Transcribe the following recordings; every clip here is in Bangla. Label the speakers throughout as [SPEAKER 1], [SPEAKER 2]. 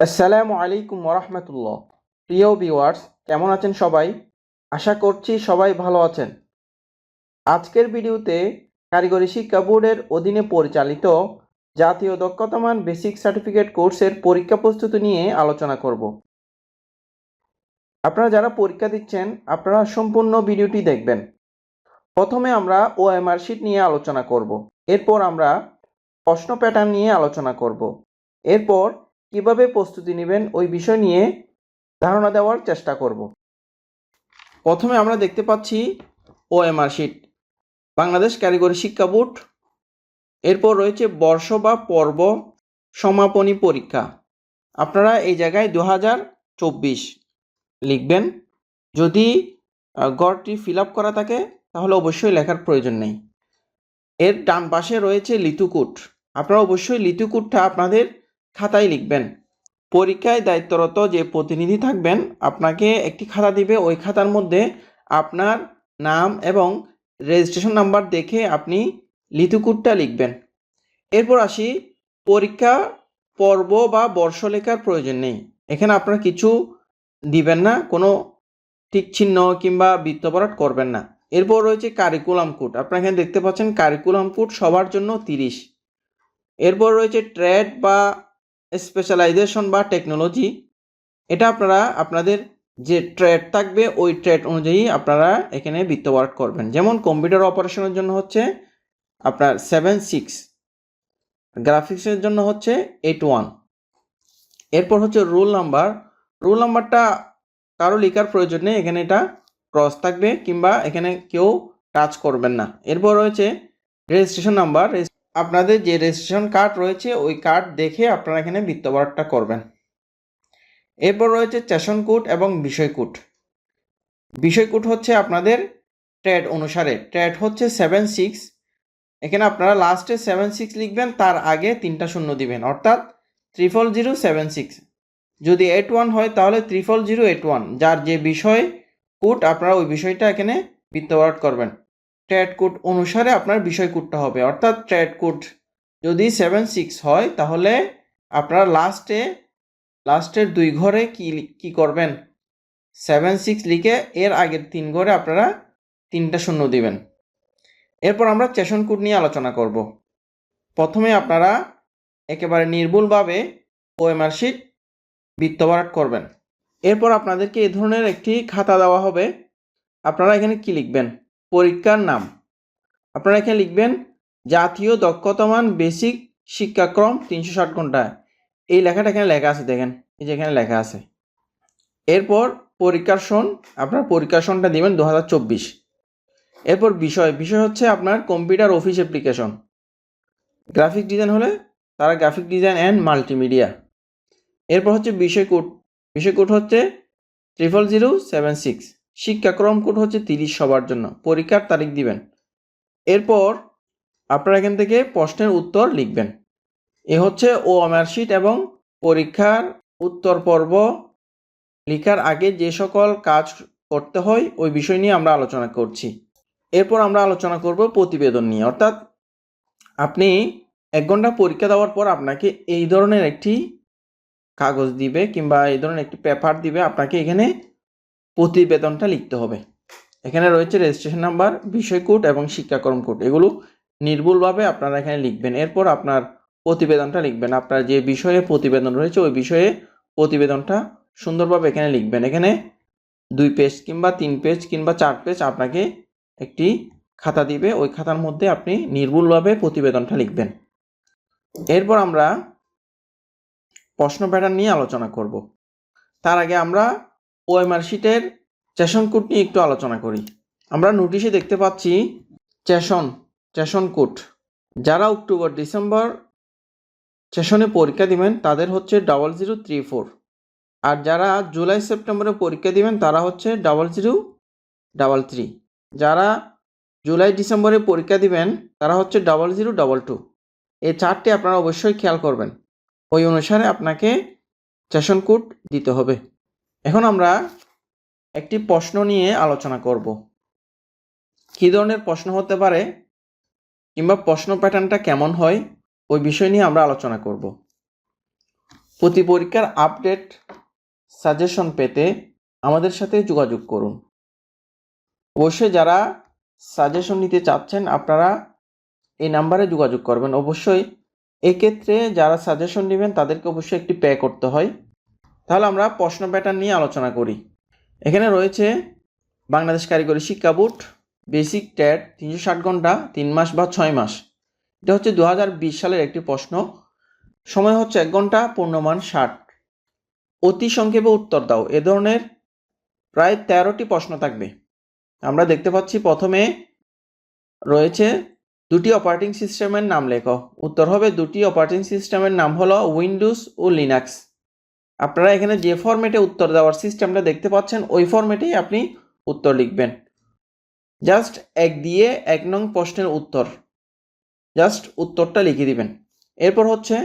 [SPEAKER 1] আসসালামু আলাইকুম ওরহমতুল্লাহ প্রিয় ভিউয়ার্স, কেমন আছেন সবাই? আশা করছি সবাই ভালো আছেন। আজকের ভিডিওতে কারিগরি শিক্ষা বোর্ডের অধীনে পরিচালিত জাতীয় দক্ষতামান বেসিক সার্টিফিকেট কোর্সের পরীক্ষা প্রস্তুতি নিয়ে আলোচনা করব। আপনারা যারা পরীক্ষা দিচ্ছেন, আপনারা সম্পূর্ণ ভিডিওটি দেখবেন। প্রথমে আমরা ওএমআর শিট নিয়ে আলোচনা করব। এরপর আমরা প্রশ্ন প্যাটার্ন নিয়ে আলোচনা করব। এরপর কীভাবে প্রস্তুতি নেবেন ওই বিষয় নিয়ে ধারণা দেওয়ার চেষ্টা করব। প্রথমে আমরা দেখতে পাচ্ছি ওএমআর শিট। বাংলাদেশ কারিগরি শিক্ষা বোর্ড। এরপর রয়েছে বর্ষ বা পর্ব সমাপনী পরীক্ষা। আপনারা এই জায়গায় দু হাজার চব্বিশ লিখবেন। যদি গড়টি ফিল আপ করা থাকে, তাহলে অবশ্যই লেখার প্রয়োজন নেই। এর ডান পাশে রয়েছে লিতুকুট আপনারা অবশ্যই লিতুকুটটা আপনাদের খাতায় লিখবেন। পরীক্ষায় দায়িত্বরত যে প্রতিনিধি থাকবেন, আপনাকে একটি খাতা দিবে। ওই খাতার মধ্যে আপনার নাম এবং রেজিস্ট্রেশন নাম্বার দেখে আপনি লিথুকুটটা লিখবেন। এরপর আসি, পরীক্ষা পর্ব বা বর্ষ লেখার প্রয়োজন নেই। এখানে আপনার কিছু দিবেন না, কোনো টিক চিহ্ন কিংবা বৃত্তপরাট করবেন না। এরপর রয়েছে কারিকুলাম কোড আপনারা এখানে দেখতে পাচ্ছেন কারিকুলাম কোড সবার জন্য তিরিশ। এরপর রয়েছে ট্রেড বা স্পেশালাইজেশন বা টেকনোলজি এটা আপনারা, আপনাদের যে ট্রেড থাকবে, ওই ট্রেড অনুযায়ী আপনারা এখানে বৃত্তপাত করবেন। যেমন কম্পিউটার অপারেশনের জন্য হচ্ছে আপনার সেভেন সিক্স গ্রাফিক্সের জন্য হচ্ছে এইট ওয়ান এরপর হচ্ছে রোল নাম্বার রোল নাম্বারটা কারও লেখার প্রয়োজন নেই, এখানে এটা ক্রস থাকবে কিংবা এখানে কেউ টাচ করবেন না। এরপর রয়েছে রেজিস্ট্রেশন নাম্বার আপনাদের যে রেজিস্ট্রেশন কার্ড রয়েছে, ওই কার্ড দেখে আপনারা এখানে বৃত্তপাতটা করবেন। এরপর রয়েছে কোড এবং বিষয় কোড বিষয় কোড হচ্ছে আপনাদের ট্রেড অনুসারে। ট্রেড হচ্ছে সেভেন সিক্স এখানে আপনারা লাস্টে সেভেন সিক্স লিখবেন, তার আগে তিনটা শূন্য দিবেন। অর্থাৎ ত্রিপল জিরো সেভেন সিক্স যদি এইট ওয়ান হয়, তাহলে ত্রিপল জিরো এইট ওয়ান যার যে বিষয় কোড আপনারা ওই বিষয়টা এখানে বৃত্তপাত করবেন। ট্রেড কোড অনুসারে আপনার বিষয় কোডটা হবে। অর্থাৎ ট্রেড কোড যদি সেভেন সিক্স হয়, তাহলে আপনারা লাস্টে লাস্টের দুই ঘরে কি কি করবেন? সেভেন সিক্স লিখে এর আগের তিন ঘরে আপনারা তিনটা শূন্য দিবেন। এরপর আমরা সেশন কোড নিয়ে আলোচনা করব। প্রথমে আপনারা একেবারে নির্ভুলভাবে ওএমআর শিট বৃত্তপাত করবেন। এরপর আপনাদেরকে এই ধরনের একটি খাতা দেওয়া হবে। আপনারা এখানে কি লিখবেন? পরীক্ষার নাম। আপনারা এখানে লিখবেন, জাতীয় দক্ষতামান বেসিক শিক্ষাক্রম তিনশো ষাট ঘণ্টা এই লেখাটা এখানে লেখা আছে, দেখেন। এই যে এখানে লেখা আছে। এরপর পরীক্ষার সন, আপনার পরীক্ষার সনটা দিবেন দু হাজার চব্বিশ। এরপর বিষয় বিষয় হচ্ছে আপনার computer office application. Graphic design হলে তারা গ্রাফিক ডিজাইন অ্যান্ড মাল্টিমিডিয়া। এরপর হচ্ছে বিষয় কোড বিষয় কোড হচ্ছে ট্রিপল জিরো সেভেন সিক্স। শিক্ষাক্রম কোড হচ্ছে তিরিশ সবার জন্য। পরীক্ষার তারিখ দিবেন। এরপর আপনারা এখান থেকে প্রশ্নের উত্তর লিখবেন। এ হচ্ছে ও শিট এবং পরীক্ষার উত্তর পর্ব। লেখার আগে যে সকল কাজ করতে হয়, ওই বিষয় নিয়ে আমরা আলোচনা করছি। এরপর আমরা আলোচনা করব প্রতিবেদন নিয়ে। অর্থাৎ আপনি এক ঘণ্টা পরীক্ষা দেওয়ার পর আপনাকে এই ধরনের একটি কাগজ দিবে কিংবা এই ধরনের একটি পেপার দিবে। আপনাকে এখানে প্রতিবেদনটা লিখতে হবে। এখানে রয়েছে রেজিস্ট্রেশন নাম্বার বিষয় কোড এবং শিক্ষাক্রম কোড। এগুলো নির্ভুলভাবে আপনারা এখানে লিখবেন। এরপর আপনার প্রতিবেদনটা লিখবেন। আপনার যে বিষয়ে প্রতিবেদন রয়েছে, ওই বিষয়ে প্রতিবেদনটা সুন্দরভাবে এখানে লিখবেন। এখানে দুই পেজ কিংবা তিন পেজ কিংবা চার পেজ আপনাকে একটি খাতা দিবে। ওই খাতার মধ্যে আপনি নির্ভুলভাবে প্রতিবেদনটা লিখবেন। এরপর আমরা প্রশ্ন প্যাটার্ন নিয়ে আলোচনা করব। তার আগে আমরা ওএমআর শিটের সেশন কোড নিয়ে একটু আলোচনা করি। আমরা নোটিশে দেখতে পাচ্ছি সেশন সেশন কোড যারা অক্টোবর, ডিসেম্বর সেশনে পরীক্ষা দিবেন, তাদের হচ্ছে ডাবল জিরো থ্রি ফোর আর যারা জুলাই, সেপ্টেম্বরে পরীক্ষা দিবেন, তারা হচ্ছে ডাবল জিরো ডাবল থ্রি যারা জুলাই, ডিসেম্বরে পরীক্ষা দিবেন, তারা হচ্ছে ডাবল জিরো ডাবল টু এই চারটি আপনারা অবশ্যই খেয়াল করবেন। ওই অনুসারে আপনাকে সেশন কোড দিতে হবে। এখন আমরা একটি প্রশ্ন নিয়ে আলোচনা করব। কী ধরনের প্রশ্ন হতে পারে কিংবা প্রশ্ন প্যাটার্নটা কেমন হয়, ওই বিষয় নিয়ে আমরা আলোচনা করব। প্রতি পরীক্ষার আপডেট সাজেশন পেতে আমাদের সাথে যোগাযোগ করুন। অবশ্যই যারা সাজেশন নিতে চাচ্ছেন, আপনারা এই নাম্বারে যোগাযোগ করবেন। অবশ্যই এক্ষেত্রে যারা সাজেশন নেবেন, তাদেরকে অবশ্যই একটি পে করতে হয়। তাহলে আমরা প্রশ্ন প্যাটার্ন নিয়ে আলোচনা করি। এখানে রয়েছে বাংলাদেশ কারিগরি শিক্ষা বোর্ড বেসিক ট্যাট তিনশো ষাট ঘণ্টা, তিন মাস বা ছয় মাস। এটা হচ্ছে দু হাজার বিশ সালের একটি প্রশ্ন। সময় হচ্ছে এক ঘণ্টা পূর্ণমান ষাট। অতি সংক্ষেপে উত্তর দাও। এ ধরনের প্রায় তেরোটি প্রশ্ন থাকবে। আমরা দেখতে পাচ্ছি প্রথমে রয়েছে দুটি অপারেটিং সিস্টেমের নাম লেখো। উত্তর হবে দুটি অপারেটিং সিস্টেমের নাম হলো উইন্ডোজ ও লিনাক্স আপনারা এখানে যে ফর্মেটে উত্তর দেওয়ার সিস্টেমটা দেখতে পাচ্ছেন, ওই ফর্মেটেই আপনি উত্তর লিখবেন। জাস্ট এক দিয়ে এক নং প্রশ্নের উত্তর। জাস্ট উত্তরটা লিখে দিবেন। এরপর হচ্ছে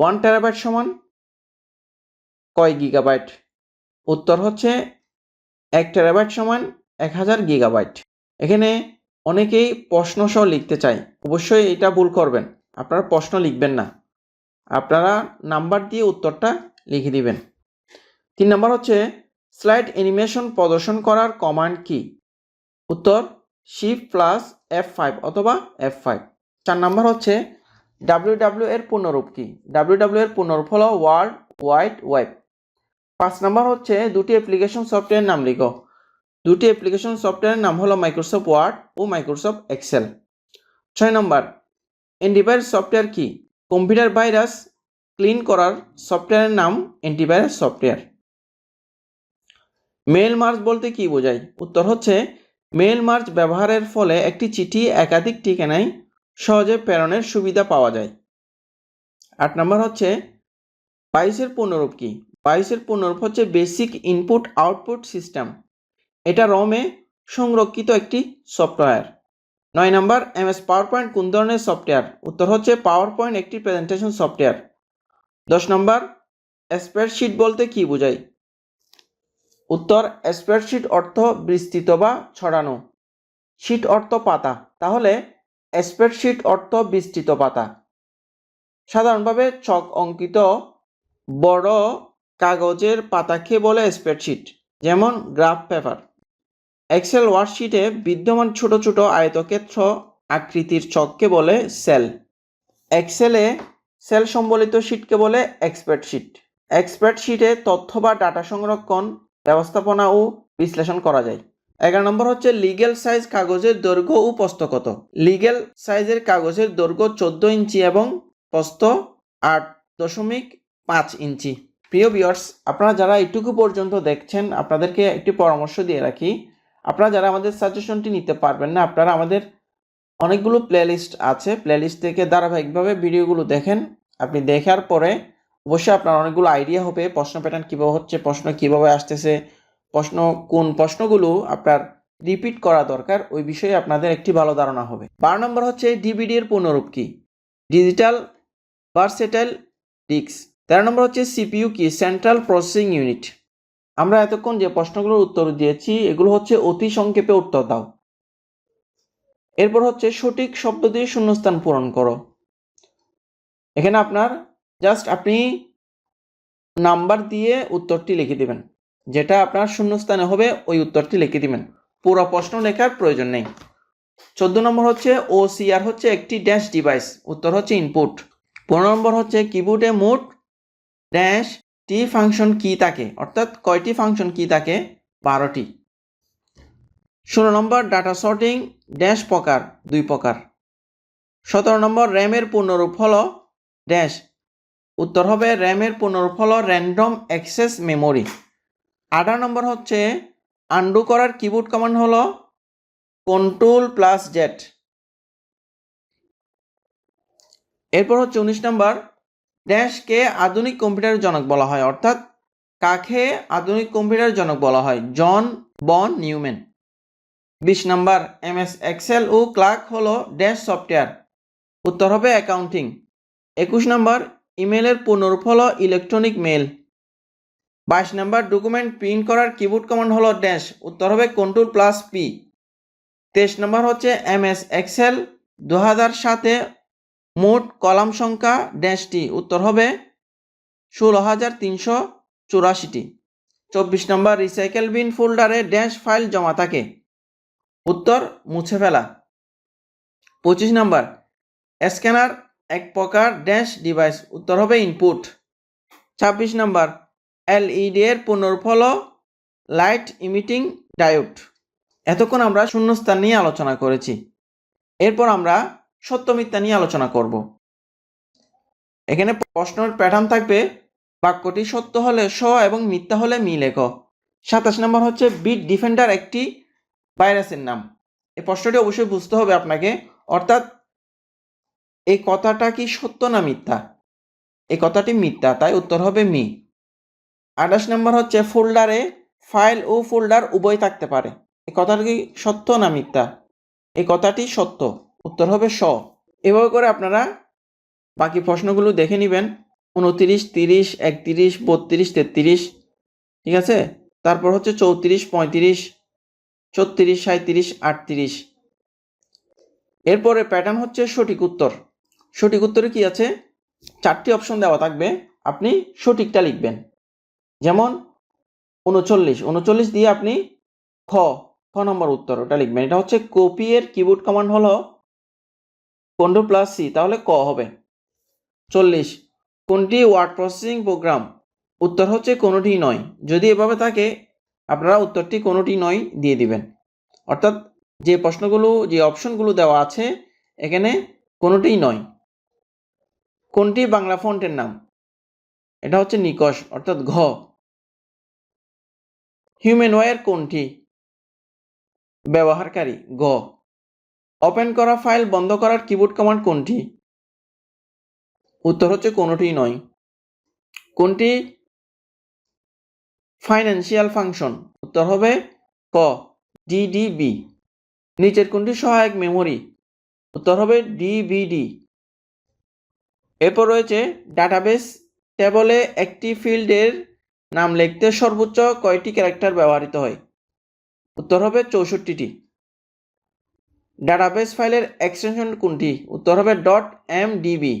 [SPEAKER 1] ওয়ান টেরাবাইট সমান কয় গিগাবাইট উত্তর হচ্ছে এক টেরাবাইট সমান এক হাজার গিগাবাইট এখানে অনেকেই প্রশ্ন সহ লিখতে চায়। অবশ্যই এটা ভুল করবেন। আপনারা প্রশ্ন লিখবেন না। আপনারা নাম্বার দিয়ে উত্তরটা লিখে দিবেন। তিন নম্বর হচ্ছে স্লাইড অ্যানিমেশন প্রদর্শন করার কমান্ড কি? উত্তর শিফট প্লাস এফ ফাইভ অথবা এফ ফাইভ চার নম্বর হচ্ছে ডাব্লিউ ডাব্লিউ এর পূর্ণরূপ কি? ডাব্লিউ ডাব্লিউ এর পূর্ণরূপ হলো ওয়ার্ল্ড ওয়াইড ওয়েব পাঁচ নম্বর হচ্ছে, দুটি অ্যাপ্লিকেশন সফটওয়্যার নাম লিখো। দুটি অ্যাপ্লিকেশন সফটওয়্যারের নাম হলো মাইক্রোসফট ওয়ার্ড ও মাইক্রোসফট এক্সেল ছয় নম্বর অ্যান্টিভাইরাস সফটওয়্যার কি? কম্পিউটার ভাইরাস ক্লিন করার সফটওয়্যারের নাম অ্যান্টিভাইরাস সফটওয়্যার মেল মার্চ বলতে কি বোঝায়? উত্তর হচ্ছে মেল মার্চ ব্যবহারের ফলে একটি চিঠি একাধিক ঠিকানায় সহজে প্রেরণের সুবিধা পাওয়া যায়। আট নম্বর হচ্ছে, বাইশের পূর্ণরূপ কি? বাইশের পূর্ণরূপ হচ্ছে বেসিক ইনপুট আউটপুট সিস্টেম এটা রমে সংরক্ষিত একটি সফটওয়্যার। নয় নম্বর এমএস পাওয়ার পয়েন্ট কোন ধরনের সফটওয়্যার? উত্তর হচ্ছে পাওয়ার পয়েন্ট একটি প্রেজেন্টেশন সফটওয়্যার দশ নম্বর স্প্রেডশিট বলতে কি বোঝায়? উত্তর স্প্রেডশিট অর্থ বিস্তৃত বা ছড়ানো। শিট অর্থ পাতা, তাহলে স্প্রেডশিট অর্থ বিস্তৃত পাতা। সাধারণভাবে চক অঙ্কিত বড় কাগজের পাতাকে বলে স্প্রেডশিট যেমন গ্রাফ পেপার এক্সেল ওয়ার্কশিটে বিদ্যমান ছোট ছোট আয়তক্ষেত্র আকৃতির চককে বলে সেল এক্সেলে সেল সম্বলিত শিটকে বলে এক্সপার্ট শিট। এক্সপার্ট শিটে তথ্য বা ডাটা সংরক্ষণ, ব্যবস্থাপনা ও বিশ্লেষণ করা যায়। এগারো নম্বর হচ্ছে লিগেল সাইজ কাগজের দৈর্ঘ্য ও প্রস্থ কত লিগেল সাইজের কাগজের দৈর্ঘ্য চোদ্দ ইঞ্চি এবং প্রস্থ আট দশমিক পাঁচ ইঞ্চি। প্রিয় বিয়ার্স আপনারা যারা এইটুকু পর্যন্ত দেখছেন, আপনাদেরকে একটি পরামর্শ দিয়ে রাখি। আপনারা যারা আমাদের সাজেশনটি নিতে পারবেন না, আপনারা আমাদের অনেকগুলো প্লেলিস্ট আছে। প্লেলিস্ট থেকে ধারাবাহিকভাবে ভিডিওগুলো দেখেন। আপনি দেখার পরে অবশ্যই আপনার অনেকগুলো আইডিয়া হবে। প্রশ্ন প্যাটার্ন কীভাবে হচ্ছে, প্রশ্ন কীভাবে আসতেছে, প্রশ্ন কোন প্রশ্নগুলো আপনার রিপিট করা দরকার, ওই বিষয়ে আপনাদের একটি ভালো ধারণা হবে। বারো নম্বর হচ্ছে ডিবিডি এর পূর্ণরূপ কি? ডিজিটাল ভার্সেটাইল ডিস্ক তেরো নম্বর হচ্ছে সিপিইউ কি? সেন্ট্রাল প্রসেসিং ইউনিট আমরা এতক্ষণ যে প্রশ্নগুলোর উত্তর দিয়েছি, এগুলো হচ্ছে অতি সংক্ষেপে উত্তর দাও। এরপর হচ্ছে সঠিক শব্দ দিয়ে শূন্যস্থান পূরণ করো। এখানে আপনার জাস্ট আপনি নাম্বার দিয়ে উত্তরটি লিখে দিবেন। যেটা আপনার শূন্যস্থানে হবে, ওই উত্তরটি লিখে দিবেন। পুরো প্রশ্ন লেখার প্রয়োজন নেই। চোদ্দ নম্বর হচ্ছে ওসিআর হচ্ছে একটি ড্যাশ ডিভাইস উত্তর হচ্ছে ইনপুট পনেরো নম্বর হচ্ছে কিবোর্ডে মোট ড্যাশ টি ফাংশন কি থাকে অর্থাৎ কয়টি ফাংশন কি থাকে বারোটি। ষোলো নম্বর ডাটা সর্টিং ড্যাশ প্রকার, দুই প্রকার। সতেরো নম্বর র্যামের পূর্ণরূপ হল ড্যাশ উত্তর হবে র্যামের পূর্ণরূপ হল র্যান্ডম অ্যাক্সেস মেমোরি আঠারো নম্বর হচ্ছে আন্ডু করার কিবোর্ড কমান্ড হল কন্ট্রোল প্লাস জেট এরপর হচ্ছে উনিশ নম্বর ড্যাশকে আধুনিক কম্পিউটারের জনক বলা হয়, অর্থাৎ কাকে আধুনিক কম্পিউটারের জনক বলা হয়, জন বন নিউম্যান। বিশ নম্বর, এমএস এক্সেল ও ক্লার্ক হলো ড্যাশ সফটওয়্যার। উত্তর হবে অ্যাকাউন্টিং। একুশ নম্বর ইমেলের পূর্ণরূপ হলো ইলেকট্রনিক মেল বাইশ নম্বর, ডকুমেন্ট প্রিন্ট করার কিবোর্ড কমান্ড হলো ড্যাশ। উত্তর হবে কন্ট্রোল প্লাস পি। তেইশ নম্বর হচ্ছে এমএস এক্সেল। দু হাজার সাতে মোট কলাম সংখ্যা ড্যাশটি। উত্তর হবে ষোলো হাজার তিনশো চুরাশিটি। চব্বিশ নম্বর, রিসাইকেল বিন ফোল্ডারে ড্যাশ ফাইল জমা থাকে। উত্তর মুছে ফেলা। পঁচিশ নম্বর, স্ক্যানার এক প্রকার ড্যাশ ডিভাইস, উত্তর হবে ইনপুট। ছাব্বিশ নম্বর, এলইডি এর পুনর্ফল লাইট ইমিটিং ডায়োড। এতক্ষণ আমরা শূন্যস্থান নিয়ে আলোচনা করেছি। এরপর আমরা সত্য মিথ্যা নিয়ে আলোচনা করব। এখানে প্রশ্নের প্যাটার্ন থাকবে, বাক্যটি সত্য হলে স এবং মিথ্যা হলে মি লেখ। সাতাশ নম্বর হচ্ছে বিট ডিফেন্ডার একটি ভাইরাসের নাম। এই প্রশ্নটি অবশ্যই বুঝতে হবে আপনাকে। অর্থাৎ এই কথাটা কি সত্য না মিথ্যা? এই কথাটি মিথ্যা, তাই উত্তর হবে মি। আঠাশ নম্বর হচ্ছে ফোল্ডারে ফাইল ও ফোল্ডার উভয় থাকতে পারে। এই কথাটা কি সত্য না মিথ্যা? এই কথাটি সত্য, উত্তর হবে স। এভাবে করে আপনারা বাকি প্রশ্নগুলো দেখে নেবেন। উনতিরিশ, তিরিশ, একত্রিশ, বত্রিশ, তেত্রিশ, ঠিক আছে? তারপর হচ্ছে চৌত্রিশ, পঁয়ত্রিশ ছত্রিশ সাঁত্রিশ আটত্রিশ। এরপরে প্যাটার্ন হচ্ছে সঠিক উত্তর। সঠিক উত্তরে কি আছে? চারটি অপশন দেওয়া থাকবে। আপনি সঠিকটা লিখবেন। যেমন উনচল্লিশ। উনচল্লিশ দিয়ে আপনি খ খ নম্বর উত্তর ওটা লিখবেন। এটা হচ্ছে কপি এর কিবোর্ড কমান্ড হলো কন্ট্রোল প্লাস সি তাহলে ক হবে। চল্লিশ। কোনটি ওয়ার্ড প্রসেসিং প্রোগ্রাম উত্তর হচ্ছে কোনোটি নয়। যদি এভাবে থাকে আপনারা উত্তরটি কোনোটি নয় দিয়ে দিবেন। অর্থাৎ যে প্রশ্নগুলো, যে অপশনগুলো দেওয়া আছে, এখানে কোনোটিই নয়। কোনটি? বাংলা ফন্টের নাম। এটা হচ্ছে নিকষ অর্থাৎ ঘ। হিউম্যান ওয়ার কোনটি? ব্যবহারকারী গ ওপেন করা ফাইল বন্ধ করার কিবোর্ড কমান্ড কোনটি? উত্তর হচ্ছে কোনোটিই নয়। কোনটি? ফাইন্যান্সিয়াল ফাংশন উত্তর হবে ক ডিডিবি নিচের কোনটি সহায়ক মেমোরি উত্তর হবে ডিবিডি এরপর রয়েছে ডাটাবেস টেবলে একটি ফিল্ডের নাম লিখতে সর্বোচ্চ কয়টি ক্যারেক্টার ব্যবহৃত হয়? উত্তর হবে চৌষট্টিটি। ডাটাবেস ফাইলের এক্সটেনশন কোনটি? উত্তর হবে ডট এম ডিবি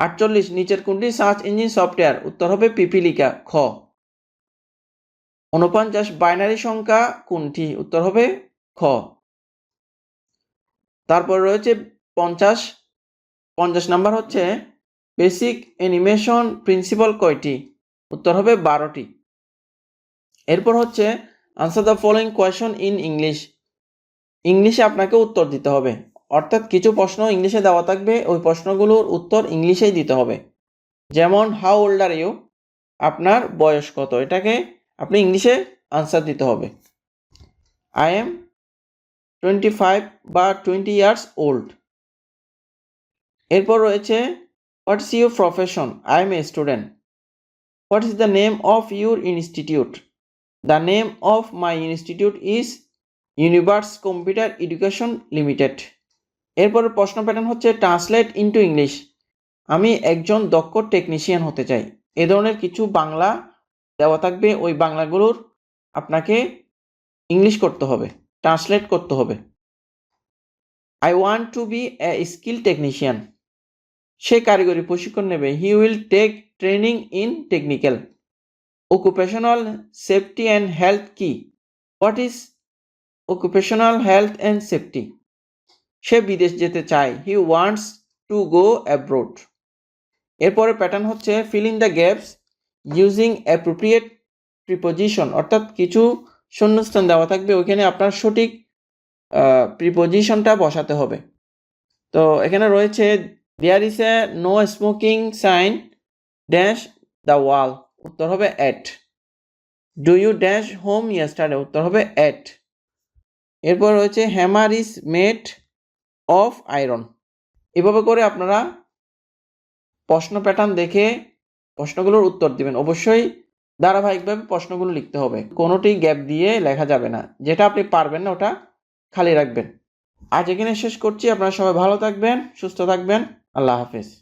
[SPEAKER 1] আটচল্লিশ, নিচের কোনটি সার্চ ইঞ্জিন সফটওয়্যার উত্তর হবে পিপিলিকা, খ। উনপঞ্চাশ বাইনারি সংখ্যা কোনটি? উত্তর হবে খ। তারপর রয়েছে পঞ্চাশ। পঞ্চাশ নাম্বার হচ্ছে বেসিক অ্যানিমেশন প্রিন্সিপাল কয়টি? উত্তর হবে বারোটি। এরপর হচ্ছে answer the following question in English. ইংলিশে আপনাকে উত্তর দিতে হবে। অর্থাৎ কিছু প্রশ্ন ইংলিশে দেওয়া থাকবে, ওই প্রশ্নগুলোর উত্তর ইংলিশেই দিতে হবে। যেমন হাউ ওল্ড আর ইউ আপনার বয়স কত? এটাকে আপনি ইংলিশে আনসার দিতে হবে। আই এম টোয়েন্টি ফাইভ বা টোয়েন্টি ইয়ার্স ওল্ড এরপর রয়েছে what is your profession I am a student what is the name of your institute the name of my institute is Universe computer education limited এরপর প্রশ্ন প্যাটার্ন হচ্ছে ট্রান্সলেট ইনটু ইংলিশ আমি একজন দক্ষ টেকনিশিয়ান হতে চাই। এ ধরনের কিছু বাংলা দেওয়া থাকবে, ওই বাংলাগুলোর আপনাকে ইংলিশ করতে হবে ট্রান্সলেট করতে হবে। I want to be a skill technician সে কারিগরি প্রশিক্ষণ নেবে। He will take training in technical occupational safety and health কি what is occupational health and safety সে বিদেশ যেতে চায়। He wants to go abroad এরপরে প্যাটার্ন হচ্ছে fill in the gaps using appropriate preposition অর্থাৎ কিছু শূন্যস্থান দেওয়া থাকবে, ওইখানে আপনার সঠিক প্রিপোজিশনটা বসাতে হবে। তো এখানে রয়েছে there is a no smoking sign dash the wall উত্তর হবে at do you dash home yesterday উত্তর হবে এট এরপর রয়েছে hammer is made of iron এভাবে করে আপনারা প্রশ্ন প্যাটার্ন দেখে প্রশ্নগুলোর উত্তর দিবেন। অবশ্যই ধারাবাহিকভাবে প্রশ্নগুলো লিখতে হবে। কোনোটি গ্যাপ দিয়ে লেখা যাবে না। যেটা আপনি পারবেন না, ওটা খালি রাখবেন। আজ এখানে শেষ করছি। আপনারা সবাই ভালো থাকবেন, সুস্থ থাকবেন। আল্লাহ হাফেজ।